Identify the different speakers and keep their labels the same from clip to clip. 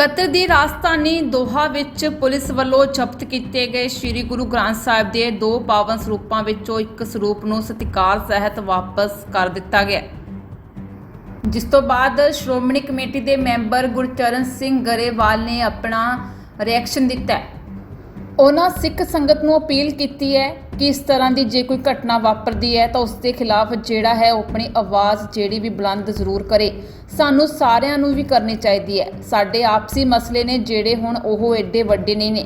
Speaker 1: Qatar ਦੀ ਰਾਜਧਾਨੀ ਦੋਹਾ ਵਿੱਚ police ਵੱਲੋਂ ਜ਼ਬਤ ਕੀਤੇ ਗਏ ਸ੍ਰੀ ਗੁਰੂ ਗ੍ਰੰਥ ਸਾਹਿਬ ਦੇ ਦੋ ਪਾਵਨ ਸਰੂਪਾਂ ਵਿੱਚੋਂ ਇੱਕ ਸਰੂਪ ਨੂੰ ਸਤਿਕਾਰ ਸਹਿਤ ਵਾਪਸ ਕਰ ਦਿੱਤਾ ਗਿਆ। ਜਿਸ ਤੋਂ ਬਾਅਦ ਸ਼੍ਰੋਮਣੀ ਕਮੇਟੀ ਦੇ ਮੈਂਬਰ ਗੁਰਚਰਨ ਸਿੰਘ ਗਰੇਵਾਲ ਨੇ ਆਪਣਾ ਰਿਐਕਸ਼ਨ ਦਿੱਤਾ ਉਹਨਾਂ ਸਿੱਖ ਸੰਗਤ ਨੂੰ ਅਪੀਲ ਕੀਤੀ ਹੈ ਕਿ ਇਸ ਤਰ੍ਹਾਂ ਦੀ ਜੇ ਕੋਈ ਘਟਨਾ ਵਾਪਰਦੀ ਹੈ ਤਾਂ ਉਸ ਦੇ ਖਿਲਾਫ ਜਿਹੜਾ ਹੈ ਉਹ ਆਪਣੀ ਆਵਾਜ਼ ਜਿਹੜੀ ਵੀ ਬੁਲੰਦ ਜ਼ਰੂਰ ਕਰੇ। ਸਾਨੂੰ ਸਾਰਿਆਂ ਨੂੰ ਵੀ ਕਰਨੀ ਚਾਹੀਦੀ ਹੈ। ਸਾਡੇ ਆਪਸੀ ਮਸਲੇ ਨੇ ਜਿਹੜੇ ਹੁਣ ਉਹ ਐਡੇ ਵੱਡੇ ਨਹੀਂ ਨੇ।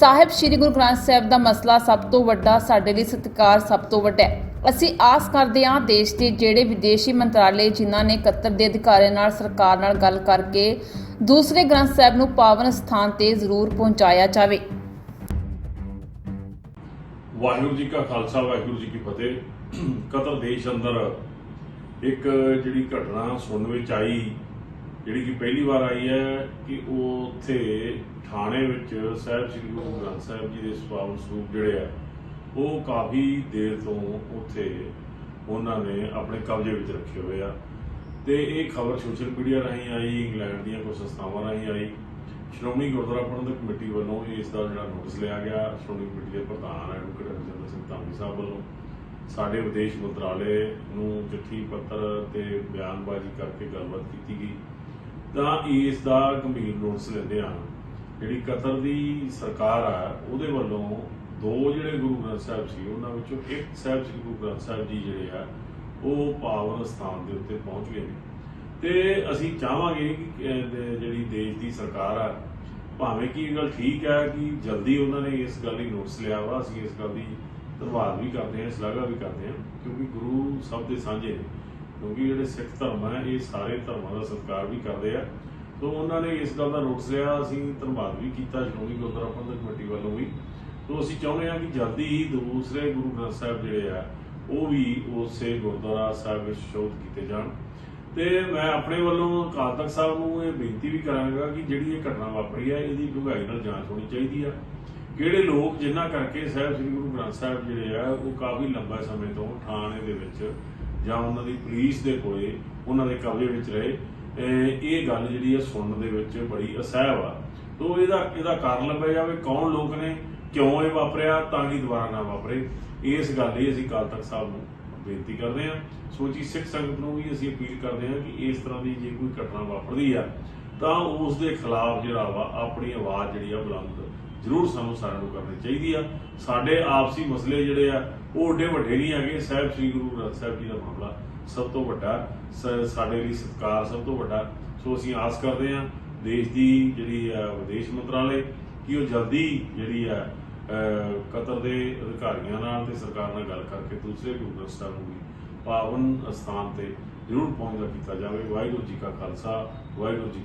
Speaker 1: ਸਾਹਿਬ ਸ੍ਰੀ ਗੁਰੂ ਗ੍ਰੰਥ ਸਾਹਿਬ ਦਾ ਮਸਲਾ ਸਭ ਤੋਂ ਵੱਡਾ ਸਾਡੇ ਲਈ ਸਤਿਕਾਰ ਸਭ ਤੋਂ ਵੱਡਾ ਹੈ। ਅਸੀਂ ਆਸ ਕਰਦੇ ਹਾਂ ਦੇਸ਼ ਦੇ ਜਿਹੜੇ ਵਿਦੇਸ਼ੀ ਮੰਤਰਾਲੇ ਜਿਨ੍ਹਾਂ ਨੇ ਕਤਰ ਦੇ ਅਧਿਕਾਰੀਆਂ ਨਾਲ ਸਰਕਾਰ ਨਾਲ ਗੱਲ ਕਰਕੇ ਦੂਸਰੇ ਗ੍ਰੰਥ ਸਾਹਿਬ ਨੂੰ ਪਾਵਨ ਸਥਾਨ ਤੇ ਜ਼ਰੂਰ ਪਹੁੰਚਾਇਆ ਜਾਵੇ।
Speaker 2: ਵਾਹਿਗੁਰੂ ਜੀ ਕਾ ਖਾਲਸਾ, ਵਾਹਿਗੁਰੂ ਜੀ ਕੀ ਫਤਿਹ। ਕਤਰ ਦੇਸ਼ ਅੰਦਰ ਇੱਕ ਜਿਹੜੀ ਘਟਨਾ ਸੁਣਨ ਵਿੱਚ ਆਈ, ਜਿਹੜੀ ਕਿ ਪਹਿਲੀ ਵਾਰ ਆਈ ਹੈ ਕਿ ਉਹ ਉੱਥੇ ਥਾਣੇ ਵਿੱਚ ਸਾਹਿਬ ਸ੍ਰੀ ਗੁਰੂ ਗ੍ਰੰਥ ਸਾਹਿਬ ਜੀ ਦੇ ਸਵਾਲ ਸਰੂਪ ਜਿਹੜੇ ਆ, ਉਹ ਕਾਫੀ ਦੇਰ ਤੋਂ ਉੱਥੇ ਉਹਨਾਂ ਨੇ ਆਪਣੇ ਕਬਜ਼ੇ ਵਿੱਚ ਰੱਖੇ ਹੋਏ ਆ। ਤੇ ਇਹ ਖਬਰ ਸੋਸ਼ਲ ਮੀਡੀਆ ਰਾਹੀਂ ਆਈ, ਇੰਗਲੈਂਡ ਦੀਆਂ ਕੁਝ ਸੰਸਥਾਵਾਂ ਰਾਹੀਂ ਆਈ। ਸ਼੍ਰੋਮਣੀ ਗੁਰਦੁਆਰਾ ਪ੍ਰਬੰਧਕ ਕਮੇਟੀ ਵੱਲੋਂ ਇਸ ਦਾ ਜਿਹੜਾ ਨੋਟਿਸ ਲਿਆ ਗਿਆ, ਸ਼੍ਰੋਮਣੀ ਕਮੇਟੀ ਦੇ ਪ੍ਰਧਾਨ ਐਡਵੋਕੇਟ ਹਰਜਿੰਦਰ ਸਿੰਘ ਧਾਮੀ ਸਾਹਿਬ ਵੱਲੋਂ। ਸਾਡੇ ਵਿਦੇਸ਼ ਮੰਤਰਾਲੇ ਨੂੰ ਚਿੱਠੀ ਪੱਤਰ ਤੇ ਬਿਆਨਬਾਜ਼ੀ ਕਰਕੇ ਗੱਲਬਾਤ ਕੀਤੀ ਗਈ। ਤਾਂ ਇਸ ਦਾ ਗੰਭੀਰ ਨੋਟਿਸ ਲੈਂਦੇ ਆ ਜਿਹੜੀ ਕਤਰ ਦੀ ਸਰਕਾਰ ਆ, ਉਹਦੇ ਵੱਲੋਂ ਦੋ ਜਿਹੜੇ ਗੁਰੂ ਗ੍ਰੰਥ ਸਾਹਿਬ ਸੀ, ਉਹਨਾਂ ਵਿੱਚੋਂ ਇੱਕ ਸਾਹਿਬ ਸ੍ਰੀ ਗੁਰੂ ਗ੍ਰੰਥ ਸਾਹਿਬ ਜੀ ਜਿਹੜੇ ਆ, ਉਹ ਪਾਵਨ ਸਥਾਨ ਦੇ ਉੱਤੇ ਪਹੁੰਚ ਗਏ ਨੇ। ਤੇ ਅਸੀਂ ਚਾਹਾਂਗੇ ਕਿ ਜਿਹੜੀ ਦੇਸ਼ ਦੀ ਸਰਕਾਰ ਆ, ਭਾਵੇਂ ਕਿ ਇਹ ਗੱਲ ਠੀਕ ਹੈ ਕਿ ਜਲਦੀ ਉਹਨਾਂ ਨੇ ਇਸ ਗੱਲ ਦੀ ਨੋਟਿਸ ਲਿਆ ਵਾ, ਅਸੀਂ ਇਸ ਗੱਲ ਦੀ ਧੰਨਵਾਦ ਵੀ ਕਰਦੇ ਹਾਂ, ਸ਼ਲਾਘਾ ਵੀ ਕਰਦੇ ਹਾਂ, ਕਿਉਂਕਿ ਗੁਰੂ ਸਭ ਦੇ ਸਾਂਝੇ ਨੇ, ਕਿਉਂਕਿ ਜਿਹੜੇ ਸਿੱਖ ਧਰਮ ਹੈ ਇਹ ਸਾਰੇ ਧਰਮਾਂ ਦਾ ਸਤਿਕਾਰ ਵੀ ਕਰਦੇ ਆ। ਤੋਂ ਉਹਨਾਂ ਨੇ ਇਸ ਗੱਲ ਦਾ ਨੋਟਿਸ ਲਿਆ, ਅਸੀਂ ਧੰਨਵਾਦ ਵੀ ਕੀਤਾ, ਸ਼੍ਰੋਮਣੀ ਗੁਰਦੁਆਰਾ ਪ੍ਰਬੰਧਕ ਕਮੇਟੀ ਵੱਲੋਂ ਵੀ। ਤੋਂ ਅਸੀਂ ਚਾਹੁੰਦੇ ਹਾਂ ਕਿ ਜਲਦੀ ਹੀ ਦੂਸਰੇ ਗੁਰੂ ਗ੍ਰੰਥ ਸਾਹਿਬ ਜਿਹੜੇ ਆ, ਉਹ ਵੀ ਉਸੇ ਗੁਰਦੁਆਰਾ ਸਾਹਿਬ ਵਿੱਚ ਸ਼ੋਧ ਕੀਤੇ ਜਾਣ। ਤੇ ਮੈਂ ਆਪਣੇ ਵੱਲੋਂ ਅਕਾਲ ਤਖਤ ਸਾਹਿਬ ਨੂੰ ਇਹ ਬੇਨਤੀ ਵੀ ਕਰਾਂਗਾ ਕਿ ਜਿਹੜੀ ਇਹ ਘਟਨਾ ਵਾਪਰੀ ਹੈ ਇਹਦੀ ਡੂੰਘਾਈ ਨਾਲ ਜਾਂਚ ਹੋਣੀ ਚਾਹੀਦੀ ਆ। ਕਿਹੜੇ ਲੋਕ ਜਿਨ੍ਹਾਂ ਕਰਕੇ ਸਾਹਿਬ ਸ੍ਰੀ ਗੁਰੂ ਗ੍ਰੰਥ ਸਾਹਿਬ ਜਿਹੜੇ ਆ, ਉਹ ਕਾਫੀ ਲੰਬਾ ਸਮੇਂ ਤੋਂ ਥਾਣੇ ਦੇ ਵਿੱਚ ਜਾਂ ਉਹਨਾਂ ਦੀ ਪੁਲਿਸ ਦੇ ਕੋਲੇ ਉਹਨਾਂ ਦੇ ਕਬਜ਼ੇ ਵਿੱਚ ਰਹੇ। ਇਹ ਗੱਲ ਜਿਹੜੀ ਆ ਸੁਣਨ ਦੇ ਵਿੱਚ ਬੜੀ ਅਸਹਿਬ ਆ। ਤੋਂ ਇਹਦਾ ਇਹਦਾ ਕਾਰਨ ਲੱਭਿਆ ਜਾਵੇ, ਕੌਣ ਲੋਕ ਨੇ, ਕਿਉਂ ਇਹ ਵਾਪਰਿਆ ਤਾਂ ਕਿ ਦੁਬਾਰਾ ਨਾ ਵਾਪਰੇ। ਇਸ ਗੱਲ ਲਈ ਅਸੀਂ ਅਕਾਲ ਤਖਤ ਸਾਹਿਬ ਨੂੰ ਬੇਨਤੀ ਕਰਦੇ ਹਾਂ। ਸੋਚੀ ਸਿੱਖ ਸੰਗਤ ਨੂੰ ਵੀ ਅਸੀਂ ਅਪੀਲ ਕਰਦੇ ਹਾਂ ਕਿ ਇਸ ਤਰ੍ਹਾਂ ਦੀ ਜੇ ਕੋਈ ਘਟਨਾ ਵਾਪਰਦੀ ਆ, ਤਾਂ ਉਸ ਦੇ ਖਿਲਾਫ ਜਿਹੜਾ ਵਾ ਆਪਣੀ ਆਵਾਜ਼ ਜਿਹੜੀ ਆ ਬੁਲੰਦ ਜ਼ਰੂਰ ਸਾਨੂੰ ਸਾਰਿਆਂ ਨੂੰ ਕਰਨੀ ਚਾਹੀਦੀ ਆ। ਸਾਡੇ ਆਪਸੀ ਮਸਲੇ ਜਿਹੜੇ ਆ, ਉਹ ਓਡੇ ਵੱਡੇ ਨਹੀਂ ਹੈਗੇ। ਸਾਹਿਬ ਸ੍ਰੀ ਗੁਰੂ ਗ੍ਰੰਥ ਸਾਹਿਬ ਜੀ ਦਾ ਮਾਮਲਾ ਸਭ ਤੋਂ ਵੱਡਾ ਸਾਡੇ ਲਈ ਸਤਿਕਾਰ ਸਭ ਤੋਂ ਵੱਡਾ। ਸੋ ਅਸੀਂ ਆਸ ਕਰਦੇ ਹਾਂ ਦੇਸ਼ ਦੀ ਜਿਹੜੀ ਆ, ਵਿਦੇਸ਼ ਮੰਤਰਾਲੇ, ਕਿ ਉਹ ਜਲਦੀ ਜਿਹੜੀ ਆ ਕਤਰ ਦੇ ਅਧਿਕਾਰੀਆਂ ਨਾਲ ਤੇ ਸਰਕਾਰ ਨਾਲ ਗੱਲ ਕਰਕੇ ਦੂਸਰੇ ਗੁਰੂ ਗ੍ਰੰਥ ਸਾਹਿਬ ਨੂੰ ਵੀ ਪਾਵਨ ਸਥਾਨ ਤੇ ਜ਼ਰੂਰ ਪਹੁੰਚਦਾ ਕੀਤਾ ਜਾਵੇ। ਵਾਹਿਗੁਰੂ ਜੀ ਕਾ ਖਾਲਸਾ, ਵਾਹਿਗੁਰੂ ਜੀ